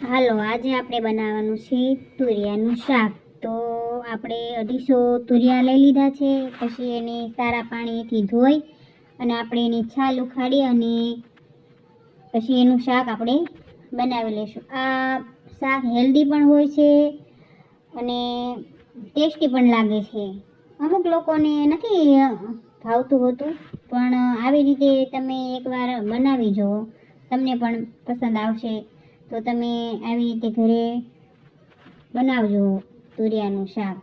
હાલો, આજે આપણે બનાવવાનું છે તુરિયાનું શાક. તો આપણે અઢીસો તુરિયા લઈ લીધા છે, પછી એને સારા પાણીથી ધોઈ અને આપણે એની છાલ ઉખાડી અને પછી એનું શાક આપણે બનાવી લઈશું. આ શાક હેલ્ધી પણ હોય છે અને ટેસ્ટી પણ લાગે છે. અમુક લોકોને નથી ભાવતું હોતું, પણ આવી રીતે તમે એકવાર બનાવી જુઓ તમને પણ પસંદ આવશે. તો તમે આવી રીતે ઘરે બનાવજો તુરિયાનું શાક.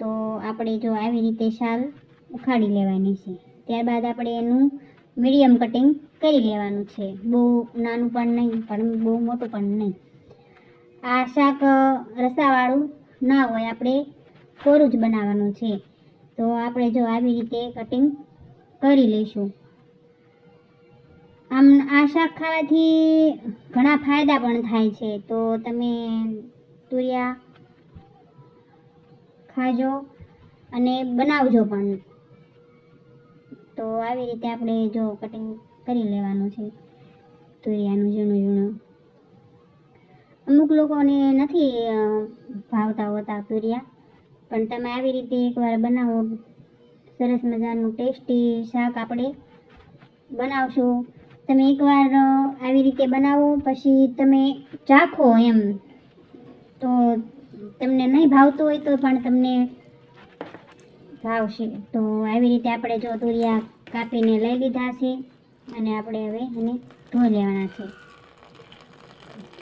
તો આપણે જો આવી રીતે શાલ ઉખાડી લેવાની છે. ત્યારબાદ આપણે એનું મીડિયમ કટિંગ કરી લેવાનું છે. બહુ નાનું પણ નહીં, પણ બહુ મોટું પણ નહીં. આ શાક રસાવાળું ના હોય, આપણે કોરું જ બનાવવાનું છે. તો આપણે જો આવી રીતે કટિંગ કરી લઈશું. આમ આ શાક ખાવાથી ઘણા ફાયદા પણ થાય છે. તો તમે તુરિયા ખાજો અને બનાવજો પણ. તો આવી રીતે આપણે જો કટિંગ કરી લેવાનું છે. તુરિયાનું ઝીણું ઝીણું. અમુક લોકોને નથી ભાવતા હોતા તુરિયા. પણ તમે આવી રીતે એકવાર બનાવો. સરસ મજાનું ટેસ્ટી શાક આપણે બનાવશો. તમે એકવાર આવી રીતે બનાવો, પછી તમે ચાખો એમ. તો તમને નહીં ભાવતું હોય તો પણ તમને ભાવશે. તો આવી રીતે આપણે જો તુરિયા કાપીને લઈ લીધા છે, અને આપણે હવે એને ધોઈ લેવાના છે.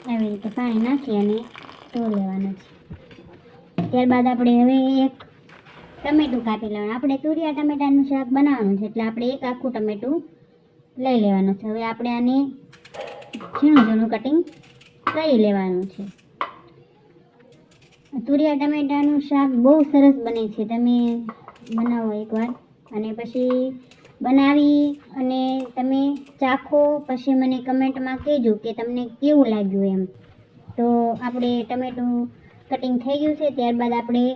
આવી રીતે પાણી નાખી અને ધોઈ લેવાના છે. ત્યારબાદ આપણે હવે એક ટમેટું કાપી લેવાનું. આપણે તુરિયા ટમેટાનું શાક બનાવવાનું છે, એટલે આપણે એક આખું ટમેટું લઈ લેવાનું છે. હવે આપણે આને ઝીણું ઝીણું કટિંગ કરી લેવાનું છે. તુરિયા ટમેટાનું શાક બહુ સરસ બને છે. તમે બનાવો એકવાર અને પછી બનાવી અને તમે ચાખો. પછી મને કમેન્ટમાં કહેજો કે તમને કેવું લાગ્યું એમ. તો આપણે ટમેટું કટિંગ થઈ ગયું છે. ત્યારબાદ આપણે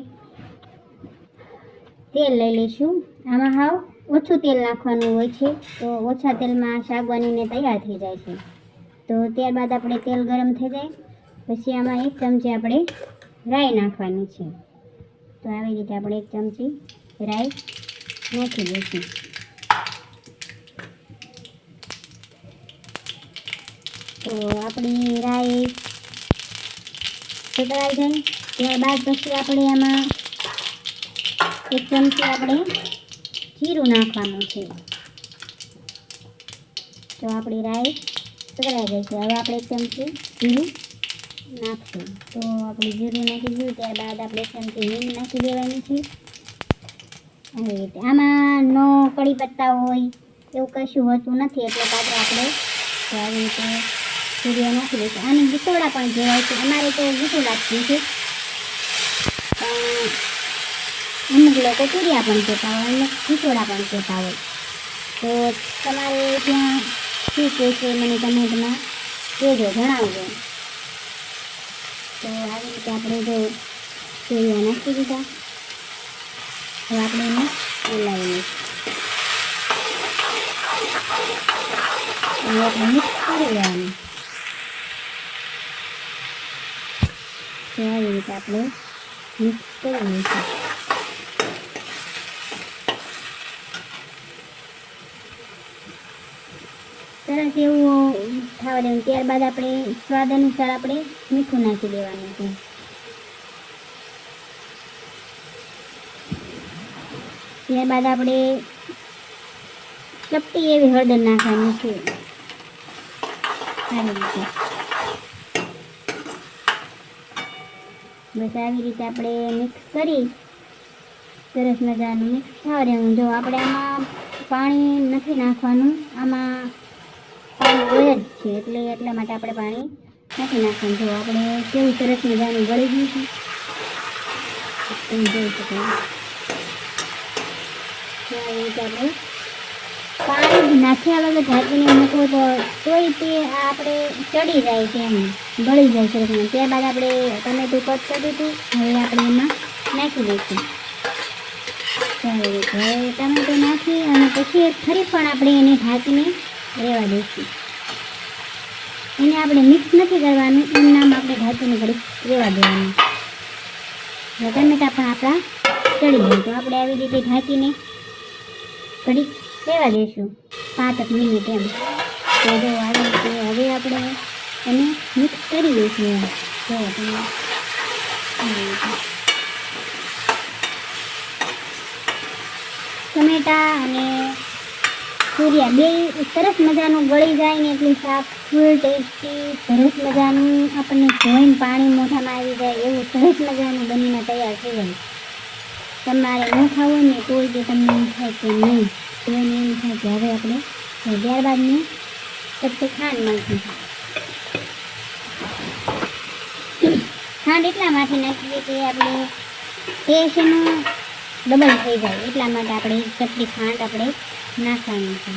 તેલ લઈ લઈશું. આમાં હાવ ઓછું તેલ નાખવાનું હોય છે, તો ઓછા તેલમાં શાક બનીને તૈયાર થઈ જાય છે. તો ત્યારબાદ આપણે તેલ ગરમ થઈ જાય, પછી આમાં એક ચમચી આપણે રાઈ નાખવાની છે. તો આવી રીતે આપણે એક ચમચી રાઈ નાખી દઈશું. તો આપણી રાઈ સુકરાઈ જાય ત્યારબાદ પછી આપણે આમાં એક ચમચી આપણે જીરું નાખવાનું છે. તો આપણી રાઈ સુકરાઈ ગઈ છે. હવે આપણે ચમચી જીરું નાખશું. તો આપણે જીરું નાખી દીધું, ત્યારબાદ આપણે ચમચી હિંગ નાખી દેવાની છે. આવી રીતે. આમાં નો કડી પત્તા હોય એવું કશું હોતું નથી, એટલે પાત્ર આપણે આવી રીતે જીરું નાખી દઈશું. આને ગીતોડા પણ જોવાય છે, અમારે તો ગીતોડા જ છે પણ અમુક લોકો તુરિયા પણ કહેતા હોય, અમુક ખીચોડા પણ કહેતા હોય. તો તમારે ત્યાં શું કહે છે મને કમેન્ટમાં કહેજો, જણાવજો. તો આવી રીતે આપણે જો તુરિયા નાખી દીધા. હવે આપણે એને હલાવી લઈશું આપણે મિક્સ કરી લેવાનું. તો આવી રીતે આપણે મિક્સ કરી લઈશું. સરસ એવું થવા દેવું ત્યારબાદ આપણે સ્વાદ અનુસાર આપણે મીઠું નાખી દેવાનું છે. ત્યારબાદ આપણે ચપટી એવી હળદર નાખવાની છે. આવી રીતે. બસ આવી રીતે આપણે મિક્સ કરી સરસ મજાનું મિક્સ થવા દેવું જો આપણે આમાં પાણી નથી નાખવાનું, આમાં હોય જ છે. એટલે એટલા માટે આપણે પાણી નથી નાખવાનું. જો આપણે કેવું સરસ મજાનું ગળી ગયું છે. જોઈ શકો છો. આવી આપણે પાણી નાખ્યા વગર ઢાંકીને મૂકવું તો તોય તે આપણે ચડી જાય છે એમ. ગળી જાય મજાનું. ત્યારબાદ આપણે ટમેટું કટ કરી દીધું. હવે આપણે એમાં નાખી દઈશું. ચાલો હવે ટમેટું નાખી અને પછી ફરી પણ આપણે એને ઢાંકીને રહેવા દઈશું. એને આપણે મિક્સ નથી કરવાનું એમ નામ આપણે ઢાંકીને ઘડીક રેવા દેવાનું. ટમેટા પણ આપણા ચડી જાય. તો આપણે આવી રીતે ઢાંકીને ઘડી રેવા દઈશું પાંચ મિનિટ એમ. તો જો આવી રીતે હવે આપણે એને મિક્સ કરી દઈશું જો તમે ટમેટા અને સૂર્યા બે સરસ મજાનું ગળી જાય ને એટલું શાક ફૂલ ટેસ્ટી સરસ મજાનું આપણને જોઈને પાણી મોઢામાં આવી જાય એવું સરસ મજાનું બનીને તૈયાર થઈ જાય. તમારે ન ખાવું ને કોઈ જે તમને એમ થાય કે નહીં જોઈને એમ થાય કે હવે આપણે ત્યારબાદ મેં પછી ખાંડ નાખી ખાંડ એટલા માટે નાખીએ કે આપણે ટેસ્ટનું ડબલ થઈ જાય. એટલા માટે આપણે ચટલી ખાંડ આપણે નાખવાની છે.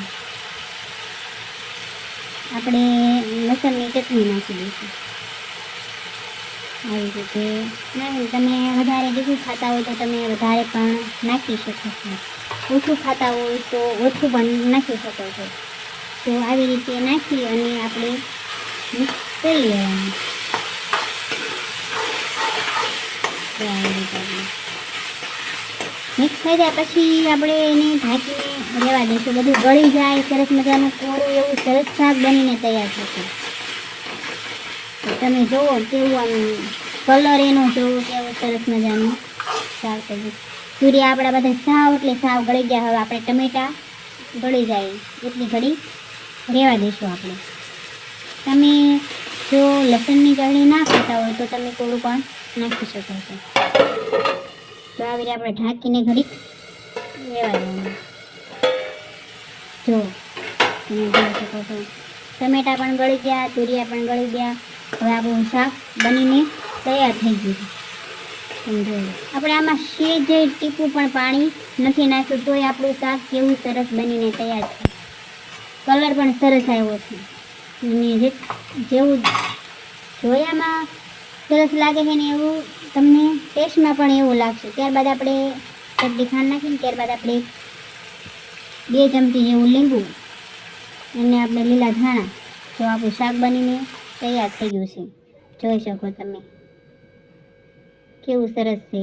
આપણે લસણની ચટણી નાખી દઈશું. આવી રીતે. તમે વધારે તીખું ખાતા હોય તો તમે વધારે પણ નાખી શકો છો. ઓછું ખાતા હોય તો ઓછું પણ નાખી શકો છો. તો આવી રીતે નાખી અને આપણે મિક્સ કરી લેવાનું. આવી રીતે. મિક્સ થઈ જાય પછી આપણે એને ઢાંકીને રહેવા દઈશું બધું ગળી જાય, સરસ મજાનું કોરું એવું સરસ શાક બનીને તૈયાર થશે. તમે જુઓ કેવું આમ કલર એનો જોવો કેવો સરસ મજાનું શાક થઈ સૂર્ય આપણા બધા સાવ એટલે સાવ ગળી ગયા. હવે આપણે ટમેટા ગળી જાય. એટલી ઘડી રહેવા દઈશું આપણે. તમે જો લસણની ચટણી ના ખાતા હોય તો તમે થોડું પણ નાખી શકો છો. તો આવી રીતે આપણે ઢાંકીને ઘડીક રહેવા દેવાનું જો, તમે જોઈ શકો છો. ટમેટા પણ ગળી ગયા, તુરિયા પણ ગળી ગયા. હવે આપણું શાક બનીને તૈયાર થઈ ગયું તમે જોઈ લો. આપણે આમાં સેજ ટીપું પણ પાણી નથી નાખ્યું, તોય આપણું શાક કેવું સરસ બનીને તૈયાર છે. કલર પણ સરસ આવ્યો છે. અને જે જેવું જોયામાં સરસ લાગે છે ને એવું તમને ટેસ્ટમાં પણ એવું લાગશે. ત્યારબાદ આપણે ચપટી ખાંડ નાખીને ત્યારબાદ આપણે બે ચમચી જેવું લીંબુ અને આપણે લીલા ધાણા, જો આપણું શાક બનીને તૈયાર થઈ ગયું છે. જોઈ શકો તમે. કેવું સરસ છે.